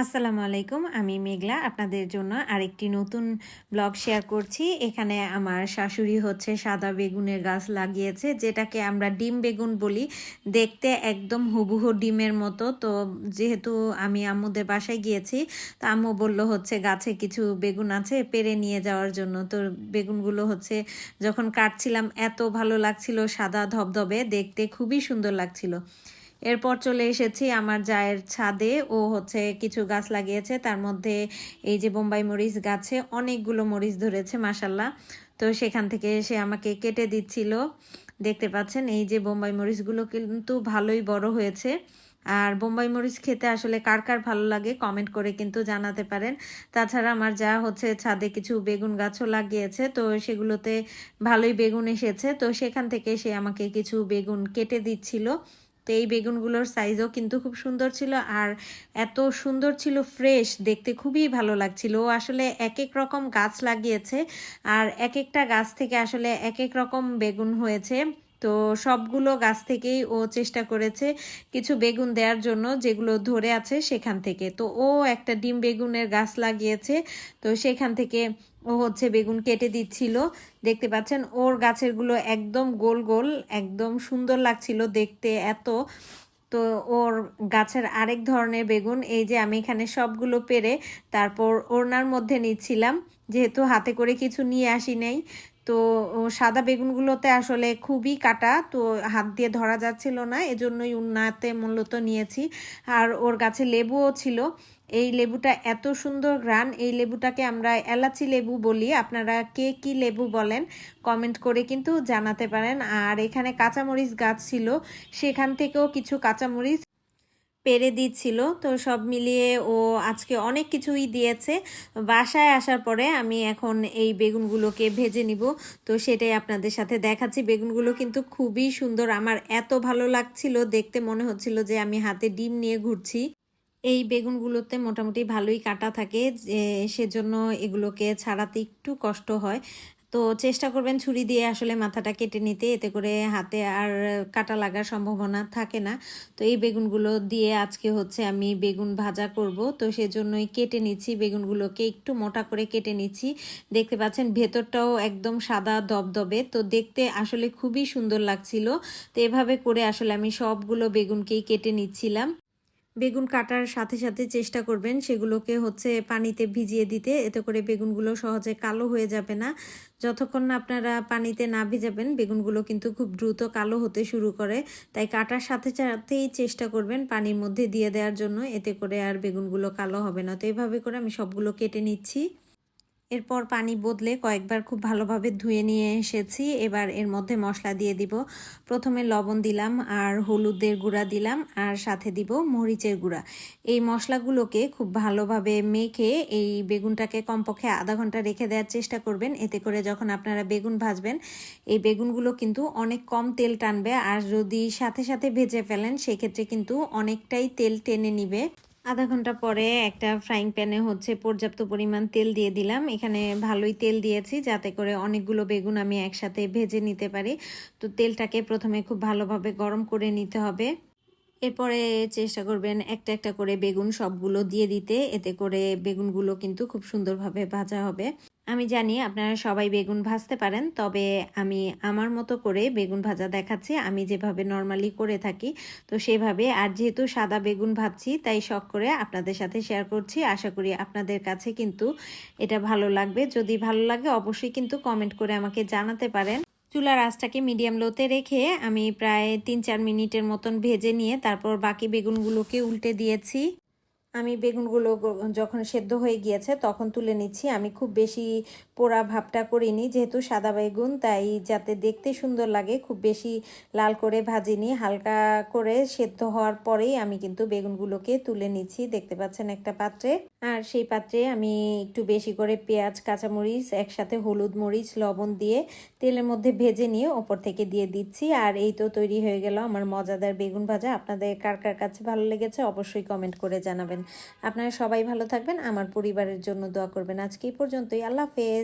আসসালামু আলাইকুম, আমি মেঘলা। আপনাদের জন্য আরেকটি নতুন ব্লগ শেয়ার করছি। এখানে আমার শাশুড়ি হচ্ছে সাদা বেগুনের গাছ লাগিয়েছে, যেটাকে আমরা ডিম বেগুন বলি। দেখতে একদম হুবহু ডিমের মতো। তো যেহেতু আমি আম্মুদের বাসায় গিয়েছি, তো আম্মু বলল হচ্ছে গাছে কিছু বেগুন আছে, পেরে নিয়ে যাওয়ার জন্য। তো বেগুনগুলো হচ্ছে যখন কাটছিলাম, এত ভালো লাগছিল, সাদা ধবধবে, দেখতে খুবই সুন্দর লাগছিল। এরপর চলে এসেছি আমার জায়ের ছাদে। ও হচ্ছে কিছু গাছ লাগিয়েছে। তার মধ্যে এই যে বোম্বাই মরিচ গাছে অনেকগুলো মরিচ ধরেছে মাসাল্লাহ তো সেখান থেকে সে আমাকে কেটে দিচ্ছিল। দেখতে পাচ্ছেন, এই যে বোম্বাই মরিচগুলো কিন্তু ভালোই বড় হয়েছে। আর বোম্বাই মরিচ খেতে আসলে কার কার ভালো লাগে কমেন্ট করে কিন্তু জানাতে পারেন। তাছাড়া আমার যা হচ্ছে ছাদে কিছু বেগুন গাছও লাগিয়েছে, তো সেগুলোতে ভালোই বেগুন এসেছে। তো সেখান থেকে সে আমাকে কিছু বেগুন কেটে দিচ্ছিল। তো এই বেগুনগুলোর সাইজও কিন্তু খুব সুন্দর ছিল আর এত সুন্দর ছিল ফ্রেশ দেখতে খুবই ভালো লাগছিল। ও আসলে এক এক রকম গাছ লাগিয়েছে আর এক একটা গাছ থেকে আসলে এক এক রকম বেগুন হয়েছে। তো সবগুলো গাছ থেকেই ও চেষ্টা করেছে কিছু বেগুন দেওয়ার জন্য যেগুলো ধরে আছে সেখান থেকে। তো ও একটা ডিম বেগুনের গাছ লাগিয়েছে, তো সেখান থেকে ও হচ্ছে বেগুন কেটে দিচ্ছিল। দেখতে পাচ্ছেন, ওর গাছেরগুলো একদম গোল গোল, একদম সুন্দর লাগছিল দেখতে এত। তো ওর গাছের আরেক ধরনের বেগুন, এই যে আমি এখানে সবগুলো পেরে তারপর ওড়নার মধ্যে নিচ্ছিলাম, যেহেতু হাতে করে কিছু নিয়ে আসি নাই। তো সাদা বেগুনগুলোতে আসলে খুবই কাটা, তো হাত দিয়ে ধরা যাচ্ছিল না, এজন্যই উন্নাতে মূলত নিয়েছি। আর ওর গাছে লেবুও ছিল। এই লেবুটা এত সুন্দর গ্রান এই লেবুটাকে আমরা এলাচি লেবু বলি। আপনারা কে কি লেবু বলেন, কমেন্ট করে কিন্তু জানাতে পারেন। আর এখানে কাঁচামরিচ গাছ ছিল, সেখান থেকেও কিছু কাঁচামরিচ পেরে দিচ্ছিল। তো সব মিলিয়ে ও আজকে অনেক কিছুই দিয়েছে। বাসায় আসার পরে আমি এখন এই বেগুনগুলোকে ভেজে নিব। তো সেটাই আপনাদের সাথে দেখাচ্ছি। বেগুনগুলো কিন্তু খুবই সুন্দর। আমার এত ভালো লাগছিল, দেখতে মনে হচ্ছিল যে আমি হাতে ডিম নিয়ে ঘুরছি। এই বেগুনগুলোতে মোটামুটি ভালোই কাটা থাকে সেজন্য এগুলোকে ছাড়াতে একটু কষ্ট হয়। তো চেষ্টা করবেন ছুরি দিয়ে আসলে মাথাটা কেটে নিতে, এতে করে হাতে আর কাটা লাগার সম্ভাবনা থাকে না। তো এই বেগুনগুলো দিয়ে আজকে হচ্ছে আমি বেগুন ভাজা করব। তো সেজন্যই কেটে নিচ্ছি বেগুনগুলোকে, একটু মোটা করে কেটে নিচ্ছি। দেখতে পাচ্ছেন ভেতরটাও একদম সাদা দবদবে। তো দেখতে আসলে খুবই সুন্দর লাগছিল। তো এভাবে করে আসলে আমি সবগুলো বেগুনকেই কেটে নিচ্ছিলাম। বেগুন কাটার সাথে সাথে চেষ্টা করবেন সেগুলোকে হচ্ছে পানিতে ভিজিয়ে দিতে। এতে করে বেগুনগুলো সহজে কালো হয়ে যাবে না। যতক্ষণ না আপনারা পানিতে না ভিজাবেন, বেগুনগুলো কিন্তু খুব দ্রুত কালো হতে শুরু করে। তাই কাটার সাথে সাথেই চেষ্টা করবেন পানির মধ্যে দিয়ে দেওয়ার জন্য। এতে করে আর বেগুনগুলো কালো হবে না। তো এইভাবে করে আমি সবগুলো কেটে নিচ্ছি। এরপর পানি বদলে কয়েকবার খুব ভালোভাবে ধুয়ে নিয়ে এসেছি। এবার এর মধ্যে মশলা দিয়ে দিব। প্রথমে লবণ দিলাম আর হলুদের গুঁড়া দিলাম আর সাথে দিব মরিচের গুঁড়া। এই মশলাগুলোকে খুব ভালোভাবে মেখে এই বেগুনটাকে কমপক্ষে আধা ঘণ্টা রেখে দেওয়ার চেষ্টা করবেন। এতে করে যখন আপনারা বেগুন ভাজবেন, এই বেগুনগুলো কিন্তু অনেক কম তেল টানবে। আর যদি সাথে সাথে ভেজে ফেলেন, সেক্ষেত্রে কিন্তু অনেকটাই তেল টেনে নিবে। আধা ঘণ্টা পরে একটা ফ্রাইং প্যানে হচ্ছে পর্যাপ্ত পরিমাণ তেল দিয়ে দিলাম। এখানে ভালোই তেল দিয়েছি যাতে করে অনেকগুলো বেগুন আমি একসাথে ভেজে নিতে পারি। তো তেলটাকে প্রথমে খুব ভালোভাবে গরম করে নিতে হবে। এরপরে চেষ্টা করবেন একটা একটা করে বেগুন সবগুলো দিয়ে দিতে। এতে করে বেগুনগুলো কিন্তু খুব সুন্দরভাবে ভাজা হবে। আমি জানি আপনারা সবাই বেগুন ভাজতে পারেন, তবে আমি আমার মতো করে বেগুন ভাজা দেখাচ্ছি। আমি যেভাবে নর্মালি করে থাকি, তো সেভাবে। আর যেহেতু সাদা বেগুন ভাজছি, তাই শখ করে আপনাদের সাথে শেয়ার করছি। আশা করি আপনাদের কাছে কিন্তু এটা ভালো লাগবে। যদি ভালো লাগে, অবশ্যই কিন্তু কমেন্ট করে আমাকে জানাতে পারেন। চুলার আঁচটাকে মিডিয়াম লোতে রেখে আমি প্রায় তিন চার মিনিটের মতন ভেজে নিয়ে তারপর বাকি বেগুনগুলোকে উল্টে দিয়েছি। আমি বেগুনগুলো যখন সেদ্ধ হয়ে গিয়েছে তখন তুলে নিচ্ছি। আমি খুব বেশি পোড়া ভাবটা করিনি, যেহেতু সাদা বেগুন, তাই যাতে দেখতে সুন্দর লাগে, খুব বেশি লাল করে ভাজিনি। হালকা করে সেদ্ধ হওয়ার পরেই আমি কিন্তু বেগুনগুলোকে তুলে নিচ্ছি। দেখতে পাচ্ছেন একটা পাত্রে। আর সেই পাত্রে আমি একটু বেশি করে পেঁয়াজ, কাঁচামরিচ, একসাথে হলুদ মরিচ, লবণ দিয়ে তেলের মধ্যে ভেজে নিয়ে ওপর থেকে দিয়ে দিচ্ছি। আর এই তো তৈরি হয়ে গেল আমার মজাদার বেগুন ভাজা। আপনাদের কার কার কাছে ভালো লেগেছে অবশ্যই কমেন্ট করে জানাবেন। আপনারা সবাই ভালো থাকবেন আমার পরিবারের জন্য দোয়া করবেন। আজকে এই পর্যন্তই আল্লাহ হাফেজ।